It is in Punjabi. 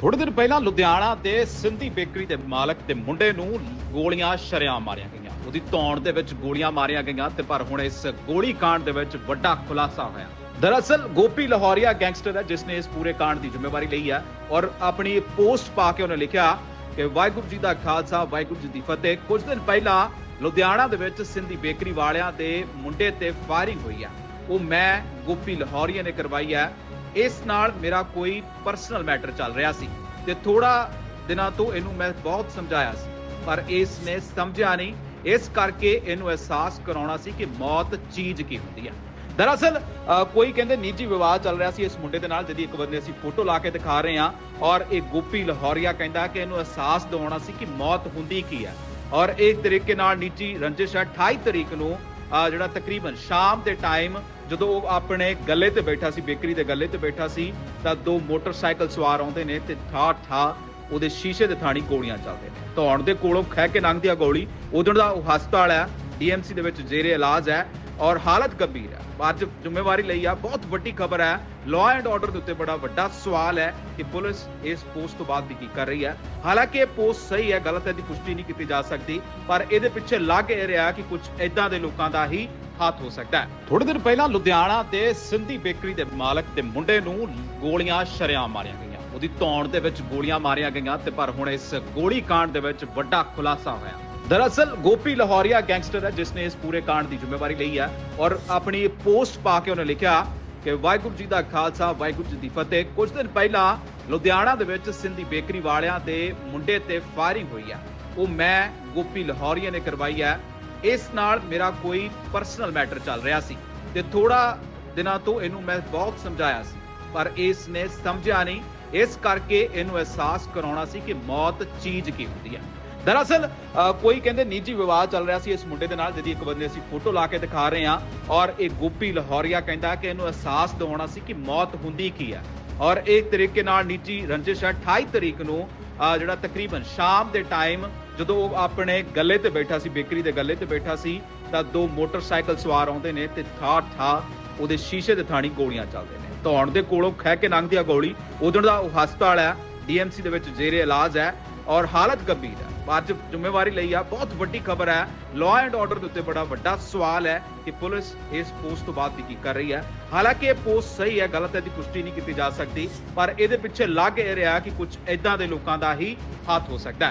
ਥੋੜੇ ਦਿਨ ਪਹਿਲਾਂ ਲੁਧਿਆਣਾ ਦੇ ਸਿੰਧੀ ਬੇਕਰੀ ਦੇ ਮਾਲਕ ਤੇ ਮੁੰਡੇ ਨੂੰ ਗੋਲੀਆਂ ਸ਼ਰੇਆਮ ਮਾਰੀਆਂ ਗਈਆਂ। ਉਹਦੀ ਧੌਣ ਦੇ ਵਿੱਚ ਗੋਲੀਆਂ ਮਾਰੀਆਂ ਗਈਆਂ ਤੇ ਪਰ ਹੁਣ ਇਸ ਗੋਲੀ ਕਾਂਡ ਦੇ ਵਿੱਚ ਵੱਡਾ ਖੁਲਾਸਾ ਹੋਇਆ। ਦਰਅਸਲ, ਗੋਪੀ ਲਾਹੌਰੀਆ ਗੈਂਗਸਟਰ ਹੈ ਜਿਸ ਨੇ ਇਸ ਪੂਰੇ ਕਾਂਡ ਦੀ ਜ਼ਿੰਮੇਵਾਰੀ ਲਈ ਹੈ ਔਰ ਆਪਣੀ ਪੋਸਟ ਪਾ ਕੇ ਉਹਨੇ ਲਿਖਿਆ ਕਿ ਵਾਹਿਗੁਰੂ ਜੀ ਦਾ ਖਾਲਸਾ, ਵਾਹਿਗੁਰੂ ਜੀ ਦੀ ਫਤਿਹ। ਕੁਝ ਦਿਨ ਪਹਿਲਾਂ ਲੁਧਿਆਣਾ ਦੇ ਵਿੱਚ ਸਿੰਧੀ ਬੇਕਰੀ ਵਾਲਿਆਂ ਦੇ ਮੁੰਡੇ ਤੇ ਫਾਇਰਿੰਗ ਹੋਈ ਹੈ। ਉਹ ਮੈਂ, ਗੋਪੀ ਲਾਹੌਰੀਆ ਨੇ ਕਰਵਾਈ ਹੈ। ਇਸ ਨਾਲ ਮੇਰਾ ਕੋਈ ਪਰਸਨਲ ਮੈਟਰ ਚੱਲ ਰਿਹਾ ਸੀ ਤੇ ਥੋੜਾ ਦਿਨਾਂ ਤੋਂ ਇਹਨੂੰ ਮੈਂ ਬਹੁਤ ਸਮਝਾਇਆ ਸੀ, ਪਰ ਇਸ ਨੇ ਸਮਝਿਆ ਨਹੀਂ। ਇਸ ਕਰਕੇ ਇਹਨੂੰ ਅਹਿਸਾਸ ਕਰਾਉਣਾ ਸੀ ਕਿ ਮੌਤ ਚੀਜ਼ ਕੀ ਹੁੰਦੀ ਹੈ। ਦਰਅਸਲ ਕੋਈ ਕਹਿੰਦੇ ਨਿੱਜੀ ਵਿਵਾਦ ਚੱਲ ਰਿਹਾ ਸੀ ਇਸ ਮੁੰਡੇ ਦੇ ਨਾਲ, ਜਿਹਦੀ ਇੱਕ ਬੰਦੇ ਅਸੀਂ ਫੋਟੋ ਲਾ ਕੇ ਦਿਖਾ ਰਹੇ ਹਾਂ ਔਰ ਇਹ ਗੋਪੀ ਲਾਹੌਰੀਆ ਕਹਿੰਦਾ ਕਿ ਇਹਨੂੰ ਅਹਿਸਾਸ ਦਿਵਾਉਣਾ ਸੀ ਕਿ ਮੌਤ ਹੁੰਦੀ ਕੀ ਹੈ। ਔਰ ਇਸ ਤਰੀਕੇ ਨਾਲ ਨਿੱਜੀ ਰੰਜਿਸ਼ ਹੈ 28 ਤਰੀਕ ਨੂੰ ਜਿਹੜਾ ਤਕਰੀਬਨ ਸ਼ਾਮ ਦੇ ਟਾਈਮ ਜਦੋਂ ਉਹ ਆਪਣੇ ਗੱਲੇ ਤੇ ਬੈਠਾ ਸੀ, ਬੇਕਰੀ ਦੇ ਗੱਲੇ ਤੇ ਬੈਠਾ ਸੀ, ਤਾਂ ਦੋ ਮੋਟਰਸਾਈਕਲ ਸਵਾਰ ਆਉਂਦੇ ਨੇ ਤੇ ਠਾ ਠਾ ਉਹਦੇ ਸ਼ੀਸ਼ੇ ਦੇ ਥਾਣੀ ਗੋਲੀਆਂ ਚੱਲਦੇ ਨੇ। ਧੌਣ ਦੇ ਕੋਲੋਂ ਖਹਿ ਕੇ ਲੰਘਦੀ ਆ ਗੋਲੀ। ਉਦੋਂ ਦਾ ਉਹ ਹਸਪਤਾਲ ਹੈ, ਡੀਐਮਸੀ ਦੇ ਵਿੱਚ ਜੇਰੇ ਇਲਾਜ ਹੈ। ਔਰ ਹਾਲਤ ਗੰਭੀਰ ਹੈ। ਅੱਜ ਜ਼ਿੰਮੇਵਾਰੀ ਲਈ ਆ, ਬਹੁਤ ਵੱਡੀ ਖਬਰ ਹੈ। ਲਾਅ ਐਂਡ ਆਰਡਰ ਦੇ ਉੱਤੇ ਬੜਾ ਵੱਡਾ ਸਵਾਲ ਹੈ ਕਿ ਪੁਲਿਸ ਇਸ ਪੋਸਟ ਤੋਂ ਬਾਅਦ ਵੀ ਕੀ ਕਰ ਰਹੀ ਹੈ। ਹਾਲਾਂਕਿ ਇਹ ਪੋਸਟ ਸਹੀ ਹੈ, ਗਲਤ ਹੈ ਦੀ ਪੁਸ਼ਟੀ ਨਹੀਂ ਕੀਤੀ ਜਾ ਸਕਦੀ, ਪਰ ਇਹਦੇ ਪਿੱਛੇ ਲੱਗ ਇਹ ਰਿਹਾ ਕਿ ਕੁਝ ਇਦਾਂ ਦੇ ਲੋਕਾਂ ਦਾ ਹੀ ਹੱਥ ਹੋ ਸਕਦਾ ਹੈ। ਥੋੜੇ ਦਿਨ ਪਹਿਲਾਂ ਲੁਧਿਆਣਾ ਦੇ ਸਿੰਧੀ ਬੇਕਰੀ ਦੇ ਮਾਲਕ ਤੇ ਮੁੰਡੇ ਨੂੰ ਗੋਲੀਆਂ ਸ਼ਰੇਆਮ ਮਾਰੀਆਂ ਗਈਆਂ। ਉਹਦੀ ਧੌਣ ਦੇ ਵਿੱਚ ਗੋਲੀਆਂ ਮਾਰੀਆਂ ਗਈਆਂ ਤੇ ਪਰ ਹੁਣ ਇਸ ਗੋਲੀ ਕਾਂਡ ਦੇ ਵਿੱਚ ਵੱਡਾ ਖੁਲਾਸਾ ਹੋਇਆ। ਦਰਅਸਲ ਗੋਪੀ ਲਾਹੌਰੀਆ ਗੈਂਗਸਟਰ ਹੈ ਜਿਸ ਨੇ ਇਸ ਪੂਰੇ ਕਾਂਡ ਦੀ ਜ਼ਿੰਮੇਵਾਰੀ ਲਈ ਹੈ ਔਰ ਆਪਣੀ ਪੋਸਟ ਪਾ ਕੇ ਉਹਨੇ ਲਿਖਿਆ ਕਿ ਵਾਹਿਗੁਰੂ ਜੀ ਦਾ ਖਾਲਸਾ, ਵਾਹਿਗੁਰੂ ਜੀ ਦੀ ਫਤਿਹ। ਕੁਝ ਦਿਨ ਪਹਿਲਾਂ ਲੁਧਿਆਣਾ ਦੇ ਵਿੱਚ ਸਿੰਧੀ ਬੇਕਰੀ ਵਾਲਿਆਂ ਦੇ ਮੁੰਡੇ ਤੇ ਫਾਇਰਿੰਗ ਹੋਈ ਹੈ। ਉਹ ਮੈਂ, ਗੋਪੀ ਲਾਹੌਰੀਆ ਨੇ ਕਰਵਾਈ ਹੈ। ਇਸ ਨਾਲ ਮੇਰਾ ਕੋਈ ਪਰਸਨਲ ਮੈਟਰ ਚੱਲ ਰਿਹਾ ਸੀ ਤੇ ਥੋੜਾ ਦਿਨਾਂ ਤੋਂ ਇਹਨੂੰ ਮੈਂ ਬਹੁਤ ਸਮਝਾਇਆ ਸੀ, ਪਰ ਇਸ ਨੇ ਸਮਝਿਆ ਨਹੀਂ। ਇਸ ਕਰਕੇ ਇਹਨੂੰ ਅਹਿਸਾਸ ਕਰਾਉਣਾ ਸੀ ਕਿ ਮੌਤ ਚੀਜ਼ ਕੀ ਹੁੰਦੀ ਹੈ। ਦਰਅਸਲ ਕੋਈ ਕਹਿੰਦੇ ਨਿੱਜੀ ਵਿਵਾਦ ਚੱਲ ਰਿਹਾ ਸੀ ਇਸ ਮੁੰਡੇ ਦੇ ਨਾਲ, ਜਿਹਦੀ ਇੱਕ ਬੰਦੇ ਅਸੀਂ ਫੋਟੋ ਲਾ ਕੇ ਦਿਖਾ ਰਹੇ ਹਾਂ ਔਰ ਇਹ ਗੋਪੀ ਲਾਹੌਰੀਆ ਕਹਿੰਦਾ ਕਿ ਇਹਨੂੰ ਅਹਿਸਾਸ ਦਿਵਾਉਣਾ ਸੀ ਕਿ ਮੌਤ ਹੁੰਦੀ ਕੀ ਹੈ। ਔਰ ਇਹ ਤਰੀਕੇ ਨਾਲ ਨਿੱਜੀ ਰੰਜਿਸ਼ ਹੈ 28 ਤਰੀਕ ਨੂੰ ਜਿਹੜਾ ਤਕਰੀਬਨ ਸ਼ਾਮ ਦੇ ਟਾਈਮ ਜਦੋਂ ਉਹ ਆਪਣੇ ਗੱਲੇ ਤੇ ਬੈਠਾ ਸੀ, ਬੇਕਰੀ ਦੇ ਗੱਲੇ ਤੇ ਬੈਠਾ ਸੀ, ਤਾਂ ਦੋ ਮੋਟਰਸਾਈਕਲ ਸਵਾਰ ਆਉਂਦੇ ਨੇ ਤੇ ਠਾ ਠਾ ਉਹਦੇ ਸ਼ੀਸ਼ੇ ਦੇ ਥਾਣੀ ਗੋਲੀਆਂ ਚੱਲਦੇ ਨੇ। ਧੌਣ ਦੇ ਕੋਲੋਂ ਖਹਿ ਕੇ ਲੰਘਦੀ ਆ ਗੋਲੀ। ਉਦੋਂ ਦਾ ਉਹ ਹਸਪਤਾਲ ਹੈ, ਡੀਐਮਸੀ ਦੇ ਵਿੱਚ ਜੇਰੇ ਇਲਾਜ ਹੈ। ਔਰ ਹਾਲਤ ਗੰਭੀਰ ਹੈ। ਅੱਜ ਜ਼ਿੰਮੇਵਾਰੀ ਲਈ ਆ, ਬਹੁਤ ਵੱਡੀ ਖਬਰ ਹੈ। ਲਾਅ ਐਂਡ ਆਰਡਰ ਦੇ ਉੱਤੇ ਬੜਾ ਵੱਡਾ ਸਵਾਲ ਹੈ ਕਿ ਪੁਲਿਸ ਇਸ ਪੋਸਟ ਤੋਂ ਬਾਅਦ ਵੀ ਕੀ ਕਰ ਰਹੀ ਹੈ। ਹਾਲਾਂਕਿ ਇਹ ਪੋਸਟ ਸਹੀ ਹੈ, ਗਲਤ ਹੈ ਦੀ ਪੁਸ਼ਟੀ ਨਹੀਂ ਕੀਤੀ ਜਾ ਸਕਦੀ, ਪਰ ਇਹਦੇ ਪਿੱਛੇ ਲੱਗ ਇਹ ਰਿਹਾ ਕਿ ਕੁਝ ਇਦਾਂ ਦੇ ਲੋਕਾਂ ਦਾ ਹੀ ਹੱਥ ਹੋ ਸਕਦਾ ਹੈ।